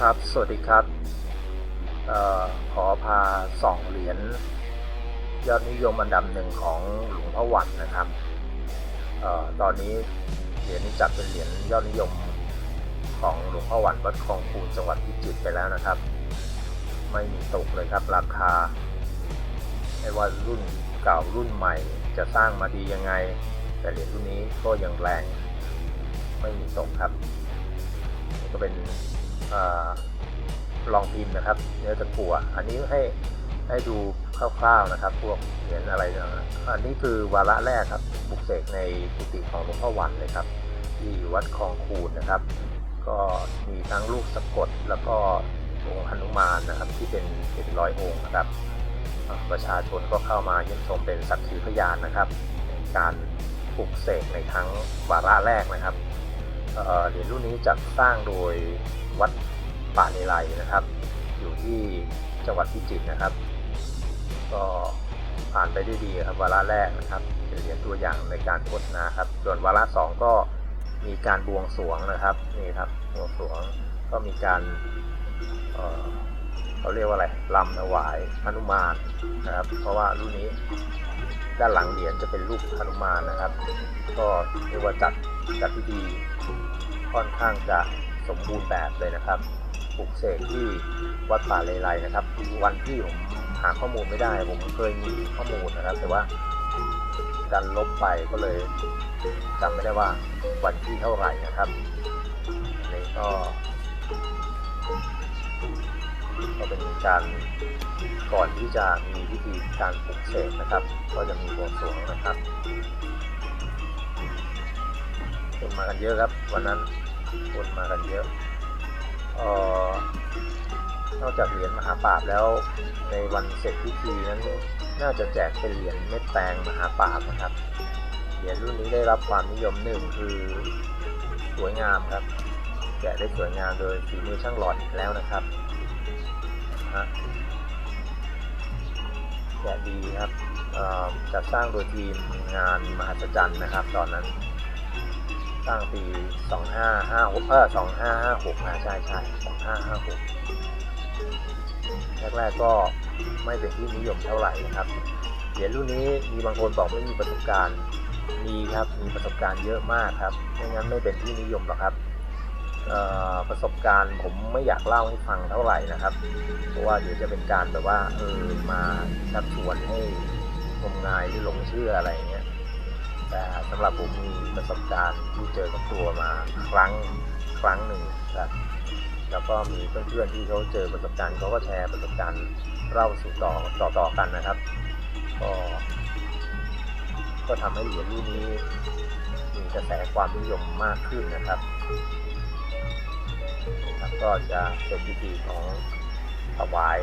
ครับ สวัสดีครับออขอพาสองเหรียญยอดนิยมอันดับหนึ่งของหลวงพ่อหวัดนะครับออตอนนี้เหรียญนี้จัดเป็นเหรียญยอดนิยมของหลวงพ่อหวัดวัดคลองคูนจังหวัดพิจิตรไปแล้วนะครับ ไม่มีตกเลยครับ ราคาไม่ว่ารุ่นเก่ารุ่นใหม่จะสร้างมาดียังไง แต่เหรียญรุ่นนี้ก็ยังแรง ไม่มีตกครับ ก็เป็น ลองพิมพ์นะครับเนื้อตะกั่วอันนี้ให้ให้ดูคร่าวๆนะครับ พวกเหรียญอะไรนะอันนี้คือวาระแรกครับปลุกเสกในกุฏิของหลวงพ่อวันเลยครับ ที่วัดคลองคูนนะครับ ก็มีทั้งลูกสะกดแล้วก็องค์หนุมานนะครับ ที่เป็นเป็นร้อยองค์นะครับ ประชาชนก็เข้ามาเยี่ยมชมเป็นสักขีพยานนะครับในการปลุกเสกในทั้งวาระแรกนะครับ เหรียญรุ่นนี้จัดสร้างโดยวัดป่าเลไลนะครับ อยู่ที่จังหวัดพิจิตรนะครับ ก็ผ่านไปด้วยดีครับวาระแรกนะครับเป็นเหรียญตัวอย่างในการโฆษณาครับ ส่วนวาระสองก็มีการบวงสรวงนะครับนี่ครับบวงสรวงก็มีการเเขาเรียกว่าอะไรลำถวายหนุมานนะครับ เพราะว่ารุ่นนี้ ด้านหลังเหรียญจะเป็นรูปหนุมานนะครับ ก็เรียกว่าจัดจัดพิธีค่อนข้างจะสมบูรณ์แบบเลยนะครับปลุกเสกที่วัดป่าเลไลนะครับ วันที่ผมหาข้อมูลไม่ได้ ผมเคยมีข้อมูลนะครับ แต่ว่าดันลบไปก็เลยจำไม่ได้ว่าวันที่เท่าไหร่นะครับนนี้ก็ ก็เป็นการก่อนที่จะมีพิธีการปลุกเสกนะครับ ก็จะมีบวงสรวงนะครับคนมากันเยอะครับ วันนั้นคนมากันเยอะเอ่อนอกจากเหรียญมหาปราบแล้วในวันเสร็จพิธีนั้นน่าจะแจกเป็นเหรียญเม็ดแตงมหาปราบนะครับเหรียญรุ่นนี้ได้รับความนิยมหนึ่งคือสวยงามครับแกะได้สวยงามโดยฝีมือช่างหลอดอีกแล้วนะครับ ฮะแกะดีครับจัดสร้างโดยทีมงานมหัศจรรย์นะครับ ตอนนั้น สร้างปี 2556เออ2556นะใช่ใช่2556 แรกๆก็ไม่เป็นที่นิยมเท่าไหร่นะครับ เหรียญรุ่นนี้มีบางคนบอกไม่มีประสบการณ์ มีครับ มีประสบการณ์เยอะมากครับ ไม่งั้นไม่เป็นที่นิยมหรอกครับ ประสบการณ์ผมไม่อยากเล่าให้ฟังเท่าไหร่นะครับ เพราะว่าเดี๋ยวจะเป็นการแบบว่าเออมาชักชวนให้งมงายหรือหลงเชื่ออะไรอย่างเงี้ยแต่สำหรับผมมีประสบการณ์ที่เจอกับตัวมาครั้งครั้งหนึ่งครับแล้วก็มีเพื่อนๆที่เขาเจอประสบการณ์เขาก็แชร์ประสบการณ์เล่าสู่ต่อต่อต่อกันนะครับ ก็ก็ทำให้เหรียญรุ่นนี้มีกระแสความนิยมมากขึ้นนะครับ ก็จะเป็นพิธีของถวาย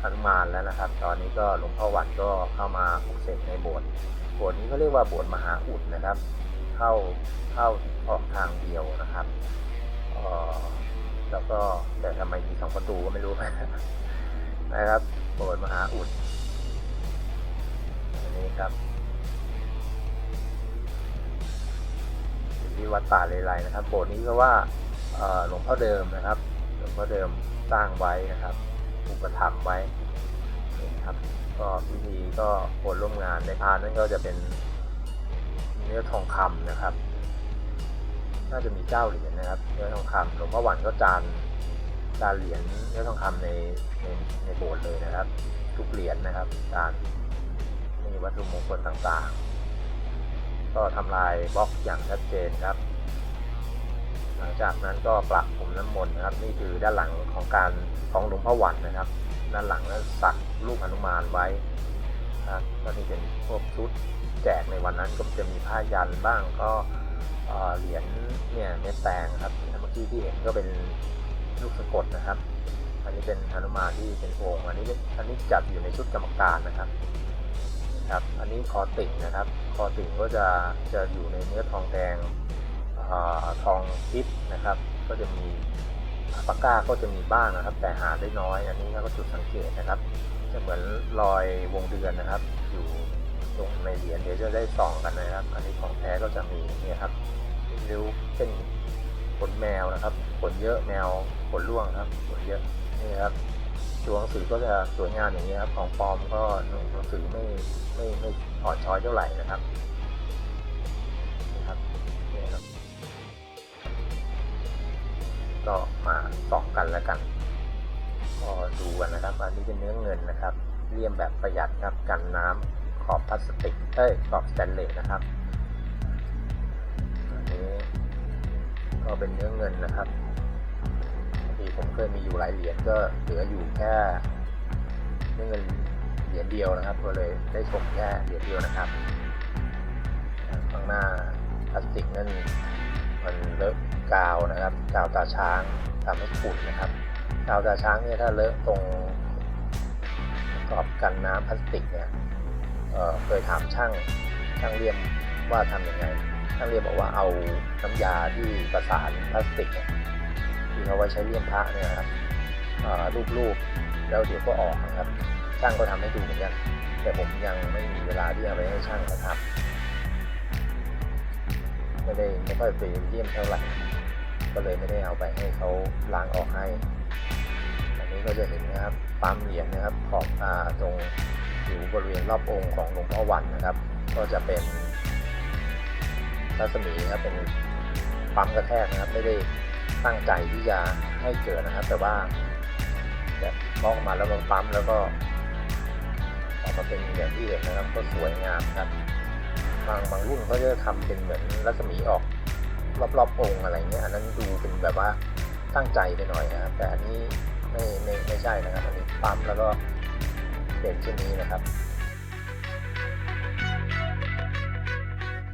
หนุมานแล้วนะครับ ตอนนี้ก็หลวงพ่อวันก็เข้ามาปลุกเสกในโบสถ์โบสถ์นี้ก็เรียกว่าโบสถ์มหาอุดนะครับ เข้าเข้าออกทางเดียวนะครับแล้วก็แต่ทำไมมีสองประตูก็ไม่รู้นะครับโบสถ์มหาอุดอันนี้ครับ วัดป่าเลไลนะครับ โบสถ์นี้ก็ว่าหลวงพ่อเดิมนะครับ หลวงพ่อเดิมสร้างไว้นะครับอุปถัมภ์ไว้นี่ครับ ก็พิธีก็คนร่วมงานในพานนั้นก็จะเป็นเนื้อทองคำนะครับ น่าจะมีเจ้าเหรียญนะครับ เนื้อทองคำหลวงพ่อหวันก็จานจานเหรียญเนื้อทองคำในในในโบสถ์เลยนะครับ ทุกเหรียญนะครับจานมีวัตถุมงคลต่างๆ ก็ทำลายบล็อกอย่างชัดเจนครับ หลังจากนั้นก็ประพรมน้ำมนต์นะครับ นี่คือด้านหลังของการของหลวงพ่อหวันนะครับ ด้านหลังนั้นสักรูปหนุมานไว้นะครับก็นี่เป็นพวกชุดแจกในวันนั้นก็จะมีผ้ายันบ้างก็เอ่อเหรียญเนี่ยเม็ดแตงครับเมื่อกี้ที่เห็นก็เป็นลูกสะกดนะครับ อันนี้เป็นหนุมานที่เป็นองค์อันนี้อันนี้จัดอยู่ในชุดกรรมการนะครับครับ อันนี้คอติ่งนะครับ คอติ่งก็จะจะอยู่ในเนื้อทองแดง อทองทิพย์นะครับ ก็จะมีปากกาก็จะมีบ้างนะครับ แต่หาได้น้อย อันนี้ก็จุดสังเกตนะครับ จะเหมือนรอยวงเดือนนะครับ อยู่ตรงในเหรียญเดี๋ยวจะได้ส่องกันนะครับ อันนี้ของแท้ก็จะมีเนี่ยครับริ้วเส้นขนแมวนะครับขนเยอะแมวขนร่วงครับขนเยอะนี่ครับตัวหนังสือก็จะสวยงามอย่างนี้ครับของปลอมก็หนังสือไม่ไม่ไม่อ่อนช้อยเท่าไหร่นะครับ ก็มาส่องกันแล้วกันก็ดูกันนะครับ อันนี้เป็นเนื้อเงินนะครับ เลี่ยมแบบประหยัดครับกันน้ำขอบพลาสติกเอ้ยขอบสแตนเลสนะครับอันนี้ก็เป็นเนื้อเงินนะครับที่ผมเคยมีอยู่หลายเหรียญก็เหลืออยู่แค่เนื้อเงินเหรียญเดียวนะครับ ก็เลยได้ชมแค่เหรียญเดียวนะครับ ข้างหน้าพลาสติกนั่น มันเลอะกาวนะครับ กาวตาช้างทำให้ขุ่นนะครับ กาวตาช้างเนี่ยถ้าเลอะตรงกรอบกันน้ำพลาสติกเนี่ยเเคยถามช่างช่างเลี่ยมว่าทำยังไงช่างเลี่ยมบอกว่าเอาน้ำยาที่ประสานพลาสติกเนี่ยที่เขาไว้ใช้เลี่ยมพระเนี่ยนะครับรูปๆแล้วเดี๋ยวก็ออกนะครับช่างก็ทำให้ดูเหมือนกันแต่ผมยังไม่มีเวลาที่จะไปให้ช่างนะครับ ไม่ได้ไม่ค่อยไปเยี่ยมเท่าไหร่ ก็เลยไม่ได้เอาไปให้เขาล้างออกให้ อันนี้ก็จะเห็นนะครับปั๊มเหรียญนะครับขอบตาตรงอยู่บริเวณรอบองค์ของหลวงพ่อวันนะครับ ก็จะเป็นรัศมีครับเป็นปั๊มกระแทกนะครับ ไม่ได้ตั้งใจที่จะให้เกิดนะครับ แต่ว่าแบบมอกออกมาแล้วมันปั๊มแล้วก็ออกมาเป็นอย่างที่เห็นนะครับ ก็สวยงามครับางบางรุ่นเขาจะทำเป็นเหมือนรัศมีออกรอบๆองค์อะไรเงี้ยอันนั้นดูเป็นแบบว่าตั้งใจไปหน่อยนะครับ แต่อันนี้ไม่ไม่ไม่ใช่นะครับ อันนี้ปั๊มแล้วก็เป็นเช่นนี้นะครับ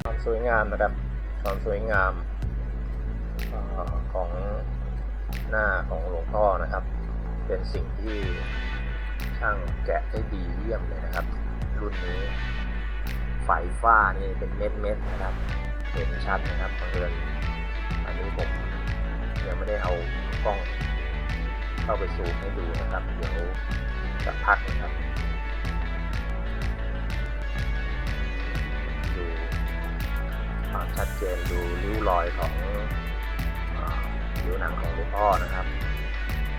ความสวยงามนะครับ ความสวยงามออของหน้าของหลวงพ่อนะครับ เป็นสิ่งที่ช่างแกะได้ดีเยี่ยมเลยนะครับ รุ่นนี้ ไฟฟ้านี่เป็นเม็ดเม็ดๆนะครับ เห็นชัดนะครับบังเอิญอันนี้ผมยังไม่ได้เอากล้องเข้าไปซูมให้ดูนะครับ เดี๋ยวสักพักนะครับ ดูความชัดเจนดูริ้วรอยของผิวหนังของหลวงพ่อนะครับ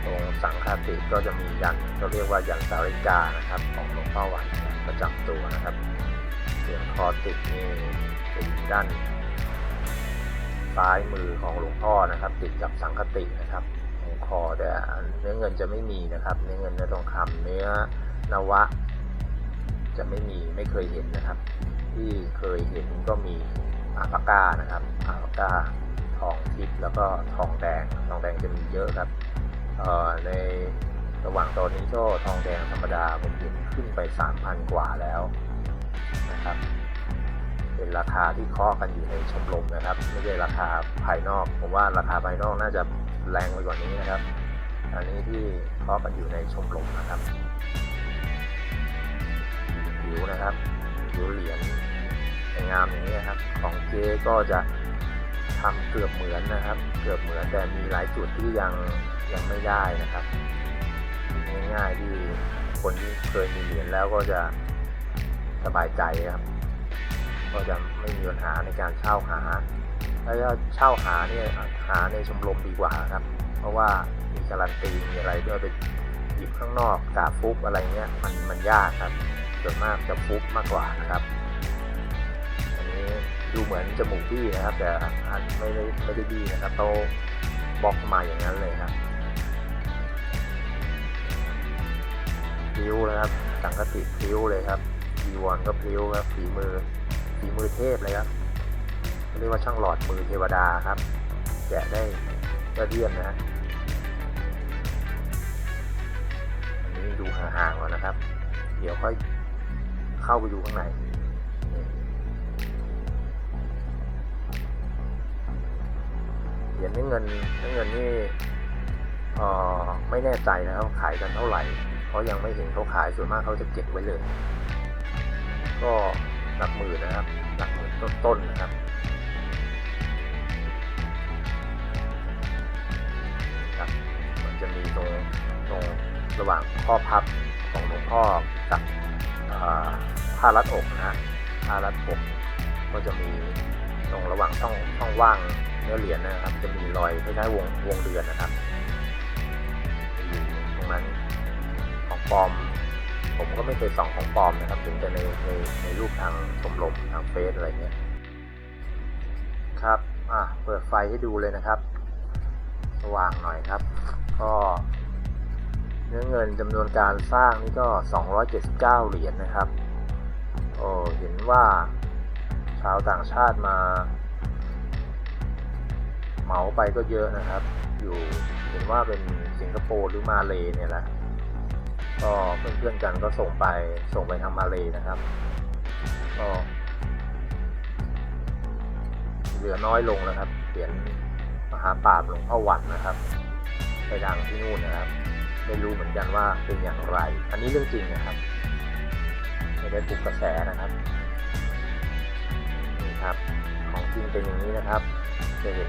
ตรงสังฆาติก็จะมียันก็เรียกว่ายันสาริกานะครับ ของหลวงพ่อวันประจำตัวนะครับ สียงคอติดนี่เป็นด้านซ้ายมือของหลวงพ่อนะครับ ติดกับสังคตินะครับตรงคอแต่เนื้อเงินจะไม่มีนะครับ เนื้อเงินเนื้อทองคำเนื้อนวะ จะไม่มีไม่เคยเห็นนะครับ ที่เคยเห็นก็มีอาปากกานะครับอาปากกาทองทิพย์แล้วก็ทองแดงทองแดงจะมีเยอะครับในระหว่างตอนนี้ก็ทองแดงธรรมดาผมเห็นขึ้นไป 3,000 กว่าแล้ว นะครับ เป็นราคาที่เคาะกันอยู่ในชมรมนะครับ ไม่ใช่ราคาภายนอก ผมว่าราคาภายนอกน่าจะแรงไปกว่านี้นะครับ อันนี้ที่เคาะกันอยู่ในชมรมนะครับผิวนะครับผิวเหรียญงามอย่างนี้นะครับ ของเจ๊ก็จะทำเกือบเหมือนนะครับ เกือบเหมือนแต่มีหลายจุดที่ยังยังไม่ได้นะครับ ง่ายๆที่คนที่เคยมีเหรียญแล้วก็จะ สบายใจครับ ก็จะไม่มีปัญหาในการเช่าหาถ้าจะเช่าหาเนี่ยหาในชมรมดีกว่าครับ เพราะว่ามีการันตีมีอะไรด้วยไปหยิบข้างนอกกาฟุกอะไรเงี้ยมันมันยากครับส่วนมากจะฟุกมากกว่านะครับ อันนี้ดูเหมือนจมูกบี้นะครับ แต่อันไม่ได้ไม่ได้บี้นะครับเขาบล็อกมาอย่างนั้นเลยครับพิ้วนะครับ สังกติพิ้วเลยครับ จีวรก็พลิ้วครับฝีมือฝีมือเทพเลยครับเรียกว่าช่างหลอดมือเทวดาครับแกะได้ยอดเยี่ยมนะฮะอันนี้ดูห่างๆก่อนนะครับ เดี๋ยวค่อยเข้าไปดูข้างในเหรียญนี้เงินนี้เงินนี่ออไม่แน่ใจนะครับขายกันเท่าไหร่ เพราะยังไม่เห็นเขาขายส่วนมากเขาจะเก็บไว้เลย ก็หลักหมื่นนะครับ หลักหมื่นต้นๆนะครับครับมันจะมีตรงตรงระหว่างข้อพับของหลวงพ่อกับผ้ารัดอกนะฮะผ้ารัดอกก็จะมีตรงระหว่างช่องช่องว่างเนื้อเหรียญนะครับ จะมีรอยคล้ายๆวงวงเดือนนะครับอยู่ตรงนั้นของปลอม ผมก็ไม่เคยส่องของปลอมนะครับถึงแต่ในในในรูปทางชมรมทางเฟซอะไรเงี้ยครับอะเปิดไฟให้ดูเลยนะครับ สว่างหน่อยครับ ก็เนื้อเงินจำนวนการสร้างนี่ก็ 279 เหรียญนะครับโอ้เห็นว่าชาวต่างชาติมา เหมาไปก็เยอะนะครับ อยู่เห็นว่าเป็นสิงคโปร์หรือมาเลเนี่ยแหละ ก็เพื่อนๆกันก็ส่งไปส่งไปทางมาเลยนะครับก็เหลือน้อยลงนะครับเหรียญมหาปราบหลวงพ่อวันนะครับ ไปดังที่นู่นนะครับ ไม่รู้เหมือนกันว่าเป็นอย่างไร อันนี้เรื่องจริงนะครับ ไม่ได้ปลุกกระแสนะครับนี่ครับ ของจริงเป็นอย่างนี้นะครับ จะเห็น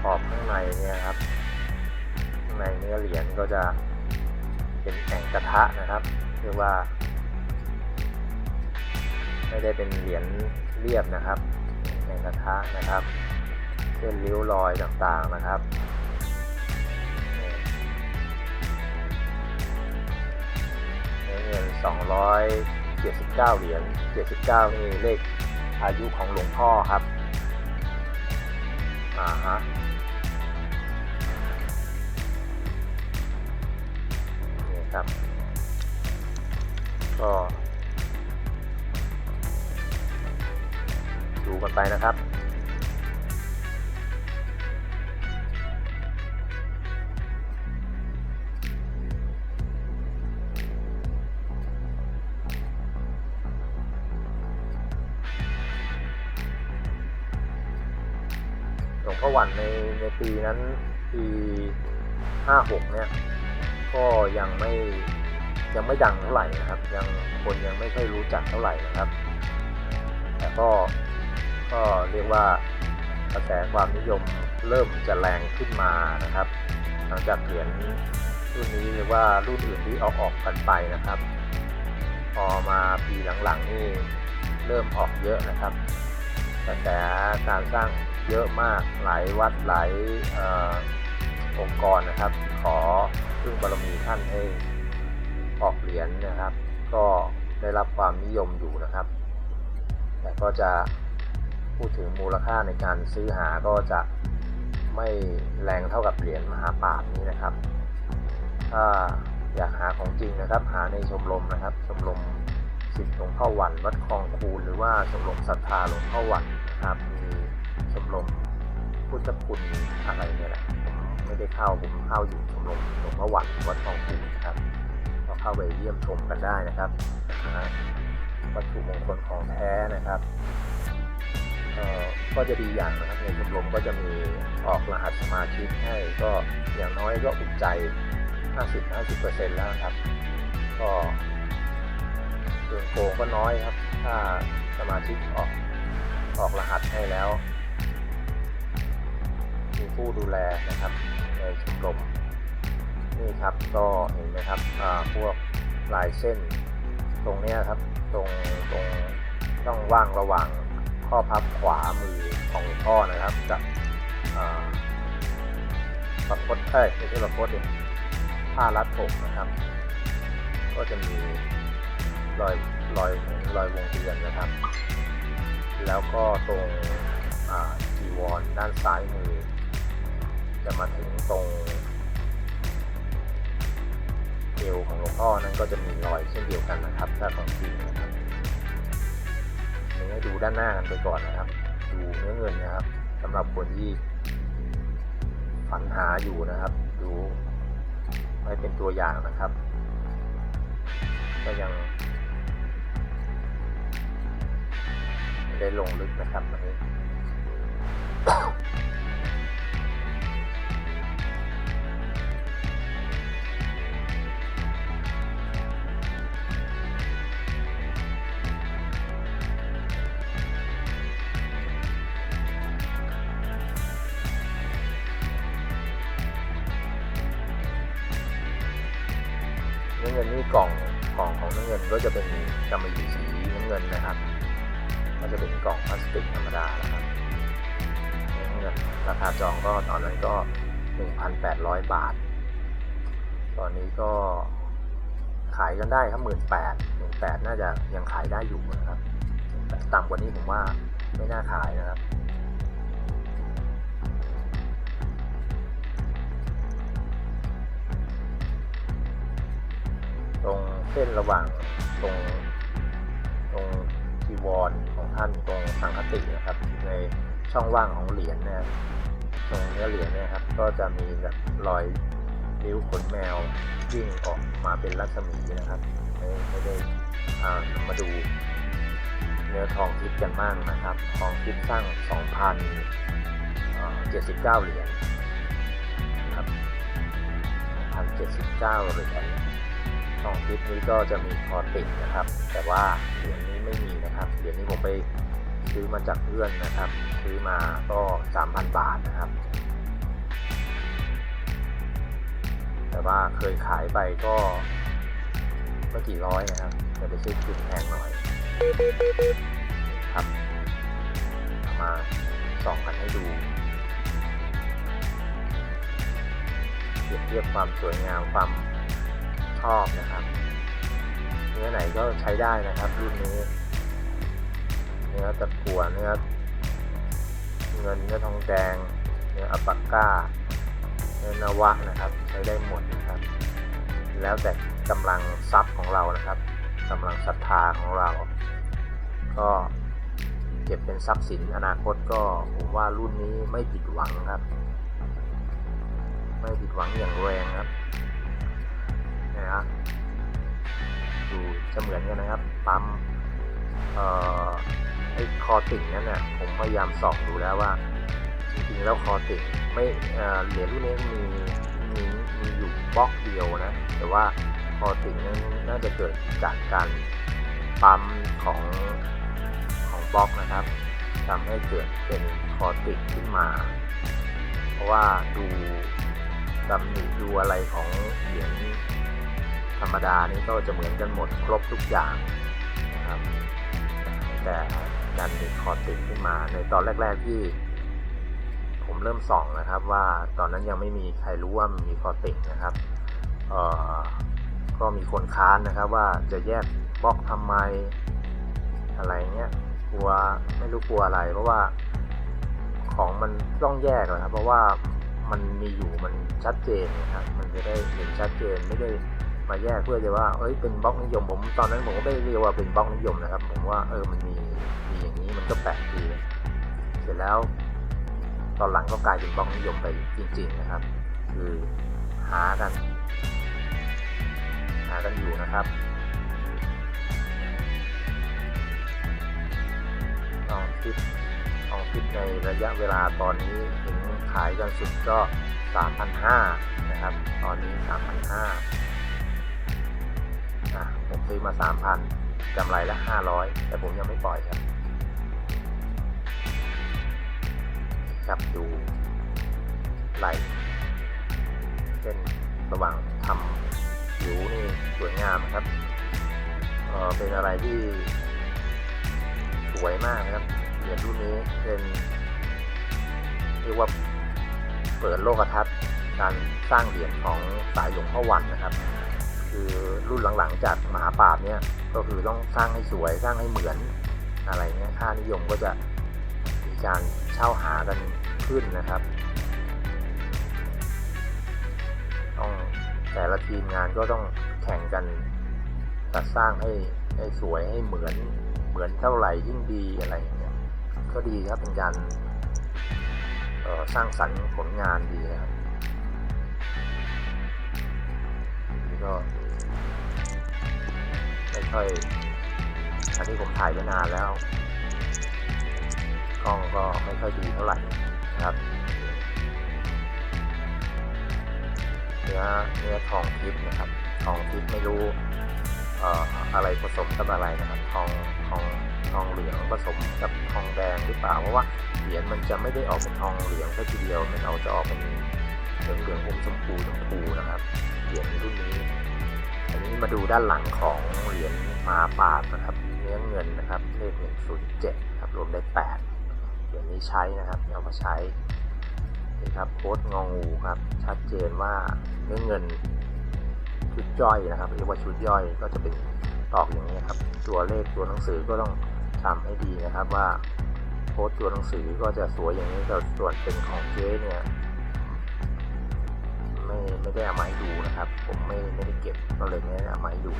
ขอบข้างในเนี่ยครับ ข้างในเนื้อเหรียญก็จะ เป็นแอ่งกระทะนะครับเรียกว่า ไม่ได้เป็นเหรียญเรียบนะครับแอ่งกระทะนะครับเส้นริ้วรอยต่างๆนะครับเงิน279 เหรียญ79 นี่เลขอายุของหลวงพ่อครับอ่าฮะ ครับ ก็ดูกันไปนะครับหลวงพ่อหวันในในปีนั้นปีห้าหกเนี่ย ก็ยังไม่ยังไม่ดังเท่าไหร่นะครับ ยังคนยังไม่ค่อยรู้จักเท่าไหร่นะครับ แต่ก็ก็เรียกว่ากระแสความนิยมเริ่มจะแรงขึ้นมานะครับ หลังจากเหรียญรุ่นนี้หรือว่ารุ่นอื่นที่เอาออกกันไปนะครับ พอมาปีหลังๆนี่เริ่มออกเยอะนะครับกระแสการสร้างเยอะมากหลายวัดหลาย องค์กรนะครับ ขอพึ่งบารมีท่านให้ออกเหรียญนะครับ ก็ได้รับความนิยมอยู่นะครับ แต่ก็จะพูดถึงมูลค่าในการซื้อหาก็จะไม่แรงเท่ากับเหรียญมหาปราบนี้นะครับ ถ้าอยากหาของจริงนะครับหาในชมรมนะครับ ชมรมสิทธิ์หลวงพ่อหวันวัดคลองคูนหรือว่าชมรมศรัทธาหลวงพ่อหวันนะครับมีชมรมพุทธคุณอะไรเนี่ยแหละ ไม่ได้เข้าผมเข้าอยู่ชมรมหลวงพ่อหวันวัดคลองคูนะครับก็เข้าไปเยี่ยมชมกันได้นะครับนะวัตถุมงคลของแท้นะครับก็จะดีอย่างนะครับในชมรมก็จะมีออกรหัสสมาชิกให้ก็อย่างน้อยก็อุ่นใจ 50-50%แล้วครับ ก็ส่วนโกงก็น้อยครับ ถ้าสมาชิกออกออกรหัสให้แล้ว ผู้ดูแลนะครับในชมรมนี่ครับก็เห็นไหมครับอ่าพวกลายเส้นตรงนี้ครับตรงตรงช่องว่างระหว่างข้อพับขวามือของหลวงพ่อนะครับกับประคตเอ้ยไม่ใช่ประคตดิผ้ารัดผมนะครับ ก็จะมีรอยรอยเหมือนรอยวงเดือนนะครับ แล้วก็ตรงอ่าจีวรด้านซ้ายมือ จะมาถึงตรงเอวของหลวงพ่อนั้นก็จะมีรอยเช่นเดียวกันนะครับ ถ้าของจริงนะครับนี่ให้ดูด้านหน้ากันไปก่อนนะครับ ดูเนื้อเงินนะครับสำหรับคนที่ฝันหาอยู่นะครับ ดูไว้เป็นตัวอย่างนะครับ ก็ยังไม่ได้ลงลึกนะครับวันนี้เนื้อเงินนี่ จองก็ตอนนั้นก็ 1,800 บาท ตอนนี้ก็ขายกันได้ครับหมื่นแปดหมื่นแปดน่าจะยังขายได้อยู่นะครับต่ำกว่านี้ผมว่าไม่น่าขายนะครับตรงเส้นระหว่างตรงตรงจีวรของท่านตรงสังคตินะครับ ในช่องว่างของเหรียญเนะครับ ตรงเนื้อเหรียญเนี่ยครับ ก็จะมีแบบรอยนิ้วขนแมววิ่งออกมาเป็นรัศมีนะครับไม่ไม่ได้มาดูเนื้อทองทิพย์กันบ้างนะครับ ทองทิพย์สร้าง2,079 เหรียญครับ1,079 เหรียญทองทิพย์นี้ก็จะมีคอติดนะครับ แต่ว่าเหรียญนี้ไม่มีนะครับ เหรียญนี้ผมไป ซื้อมาจากเพื่อนนะครับ ซื้อมาก็ 3,000 บาทนะครับ แต่ว่าเคยขายไปก็ไม่กี่ร้อยนะครับจะไปซื้อคืนแพงหน่อย ครับ มาส่องกันให้ดูเปรียบเทียบความสวยงามความชอบนะครับ เนื้อไหนก็ใช้ได้นะครับรุ่นนี้ นื้อตะกั่วเนื้อเงินเนื้อทองแดง เนื้ออัปาก้า เนื้อนวะนะครับใช้ได้หมดนะครับ แล้วแต่กำลังทรัพย์ของเรานะครับกำลังศรัทธาของเรา ก็เก็บเป็นทรัพย์สินอนาคตก็ผมว่ารุ่นนี้ไม่ผิดหวังครับ ไม่ผิดหวังอย่างแรงครับนะครับดูจะเหมือนกันนะครับปั๊ม ไอ้คอติ่งนั่นเนี่ยผมพยายามส่องดูแล้วว่า จริงๆแล้วคอติ่งไม่เหรียญรุ่นนี้มีมีมีอยู่บล็อกเดียวนะ แต่ว่าคอติ่งนั้นน่าจะเกิดจากการปั๊มของของบล็อกนะครับทำให้เกิดเป็นคอติ่งขึ้นมา เพราะว่าดูตำหนิดูอะไรของเหรียญธรรมดานี่ก็จะเหมือนกันหมดครบทุกอย่างนะครับ แต่ดันมีคอติดขึ้นมาในตอนแรก ๆที่ ผมเริ่มส่องนะครับ ว่าตอนนั้นยังไม่มีใครรู้ว่ามันมีคอติดนะครับเอ่อก็มีคนค้านนะครับ ว่าจะแยกบล็อกทำไมอะไรเงี้ยกลัวไม่รู้กลัวอะไร เพราะว่าของมันต้องแยกนะครับ เพราะว่ามันมีอยู่มันชัดเจนนะครับ มันจะได้เห็นชัดเจนไม่ได้ มาแยกเพื่อจะว่าเอ้ยเป็นบล็อกนิยม ผมตอนนั้นผมก็ไม่เรียกว่าเป็นบล็อกนิยมนะครับ ผมว่าเออมันมีมีอย่างนี้มันก็แปลกดีเสร็จแล้ว ตอนหลังก็กลายเป็นบล็อกนิยมไปจริง ๆนะครับ คือหากัน หากันอยู่นะครับทองทิพย์ทองทิพย์ในระยะเวลาตอนนี้ถึงขายกันสุดก็ 3,500 นะครับ ตอนนี้ 3,500 ผมซื้อมาสามพันกำไรละห้าร้อยแต่ผมยังไม่ปล่อยครับจับดูไหลเส้นระหว่างทำผิวนี่สวยงามครับเออเป็นอะไรที่สวยมากนะครับเหรียญรุ่นนี้เป็นเรียกว่าเปิดโลกทัศน์การสร้างเหรียญของสายหลวงพ่อวันนะครับ คือรุ่นหลังๆจากมหาปราบเนี่ยก็คือต้องสร้างให้สวยสร้างให้เหมือนอะไรเงี้ยค่านิยมก็จะมีการเช่าหากันขึ้นนะครับต้องแต่ละทีมงานก็ต้องแข่งกันจัดสร้างให้ให้สวยให้เหมือนเหมือนเท่าไหร่ยิ่งดีอะไรอย่างเงี้ยก็ดีครับเป็นการสร้างสรรค์ผลงานดีนะครับนี่ก็ ไม่ค่อยอันนี้ผมถ่ายไว้นานแล้ว กล้องก็ไม่ค่อยดีเท่าไหร่นะครับ เนื้อเนื้อทองทิพย์นะครับทองทิพย์ไม่รู้เอ่ออะไรผสมกับอะไรนะครับทองทองทองเหลืองผสมกับทองแดงหรือเปล่าเพราะว่าเหรียญมันจะไม่ได้ออกเป็นทองเหลืองแค่ทีเดียวมันเอาจะออกเป็นเหลืองเหลืองอมชมพูชมพูนะครับเหรียญรุ่นนี้ อันนี้มาดูด้านหลังของเหรียญมาปาบนะครับเนื้อเงินนะครับเลข107ครับรวมได้8เดี๋ยวนี้ใช้นะครับเอามาใช้นี่ครับโคดงองูครับชัดเจนว่าเนื้อเงินชุดย่อยนะครับเรียกว่าชุดย่อยก็จะเป็นตอกอย่างนี้ครับ ตัวเลขตัวหนังสือก็ต้องจำให้ดีนะครับว่าโคดตัวหนังสือก็จะสวยอย่างนี้แต่ส่วนเป็นของเจ๊เนี่ย ไม่ได้เอามาให้ดูนะครับ ผมไม่ไม่ได้เก็บก็เลยไม่ได้เอามาให้ดู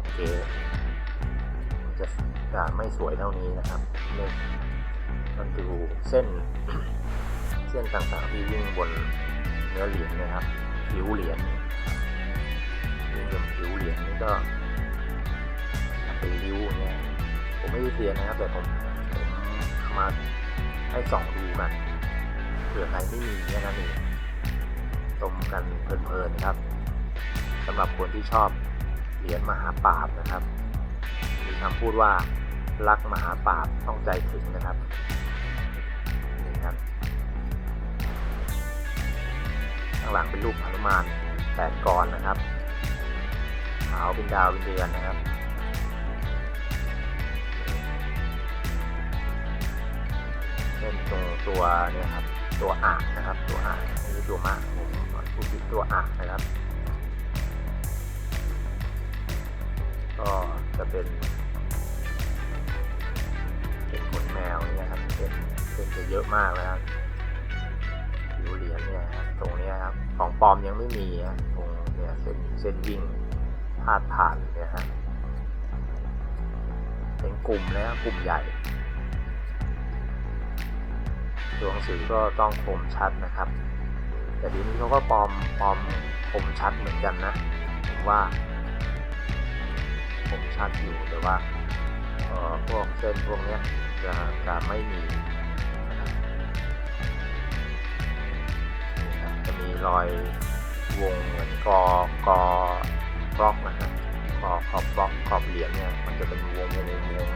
โอเคจะจะไม่สวยเท่านี้นะครับเนี่ยมันดูเส้น เส้นต่างๆที่วิ่งบนเนื้อเหรียญนะครับผิวเหรียญวิ่งบนผิวเหรียญนี่ก็เป็นริ้วเนี่ยผมไม่ได้เรียนนะครับแต่ผมผมมาให้ส่องดูกันเผื่อใครไม่มีเนี่ยนะนี่ ชมกันเพลินๆครับสำหรับคนที่ชอบเหรียญมหาปราบนะครับ มีคำพูดว่ารักมหาปราบต้องใจถึงนะครับนี่ครับข้างหลังเป็นรูปหนุมานแปดกรนะครับขาวเป็นดาวเป็นเดือนนะครับเป็นตรงตัวเนี่ยครับ ตัวอ่างนะครับ ตัวอ่างนี่ตัวมากผม พูดถึงตัวอ่างนะครับ ก็จะเป็น เป็นขนแมวเนี่ยครับ เป็นเป็นจะเยอะมากนะครับผิวเหรียญเนี่ยครับตรงนี้ครับ ของปลอมยังไม่มีฮะตรงเนี่ยเส้นเส้นวิ่งพาดผ่านเนี่ยฮะเป็นกลุ่มนะครับกลุ่มใหญ่ตัวหนังสือก็ต้องคมชัดนะครับ แต่เดียวนี้เขาก็ปลอมปลอมคมชัดเหมือนกันนะผมว่าคมชัดอยู่แต่ว่าพวกเส้นพวกนี้จะจะไม่มีนะครับจะมีรอยวงเหมือนกอกอบล็อกนะครับกอขอบบล็อกขอบเหรียญเนี่ยมันจะเป็นวงวงวงวง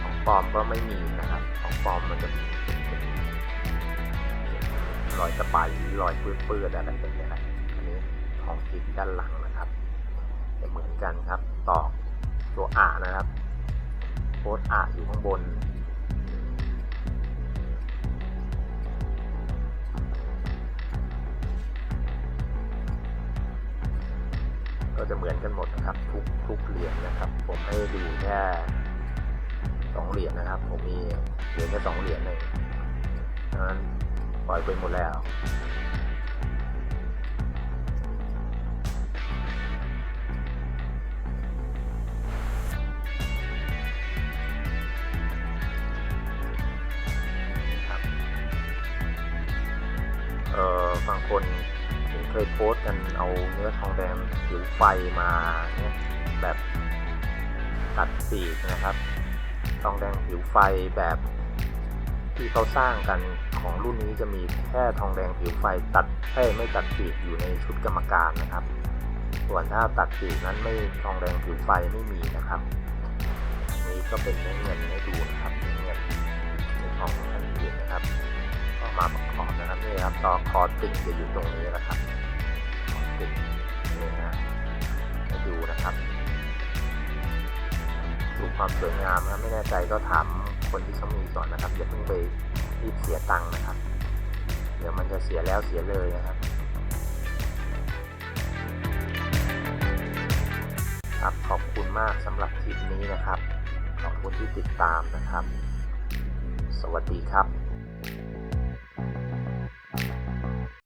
ของปลอมก็ไม่มีนะครับ ของปลอมมันจะมี รอยสปายรอยเปื้อนๆอะไรแบบนี้นะอันนี้ของจริงด้านหลังนะครับจะเหมือนกันครับตอกตัวอ่านะครับโค้ดอ่าอยู่ข้างบนก็จะเหมือนกันหมดนะครับทุกทุกเหรียญนะครับ ผมให้ดูแค่สองเหรียญนะครับ ผมมีเหรียญแค่สองเหรียญเองดังนั้น ล่อยไปหมดแล้วครับเอ่อบางคนเห็นเคยโพสต์กันเอาเนื้อทองแดงผิวไฟมาเนี่ยแบบตัดปีกนะครับ ทองแดงผิวไฟแบบที่เขาสร้างกัน ของรุ่นนี้จะมีแค่ทองแดงผิวไฟตัดเอ้ไม่ตัดปีกอยู่ในชุดกรรมการนะครับ ส่วนถ้าตัดปีกนั้นไม่ทองแดงผิวไฟไม่มีนะครับ นี้ก็เป็นเนื้อเงินให้ดูนะครับเนื้อเงินในของอันอื่นะครับก็มาประกอบนะครับนี่ครับตอคอติ่งจะอยู่ตรงนี้นะครับคอติ่งนี่นะให้ดูนะครับดูความสวยงามนะครับไม่แน่ใจก็ถามคนที่เขามีก่อนนะครับอย่าเพิ่งไป รีบเสียตังค์นะครับ เดี๋ยวมันจะเสียแล้วเสียเลยนะครับ ครับขอบคุณมากสำหรับคลิปนี้นะครับ ขอบคุณที่ติดตามนะครับ สวัสดีครับ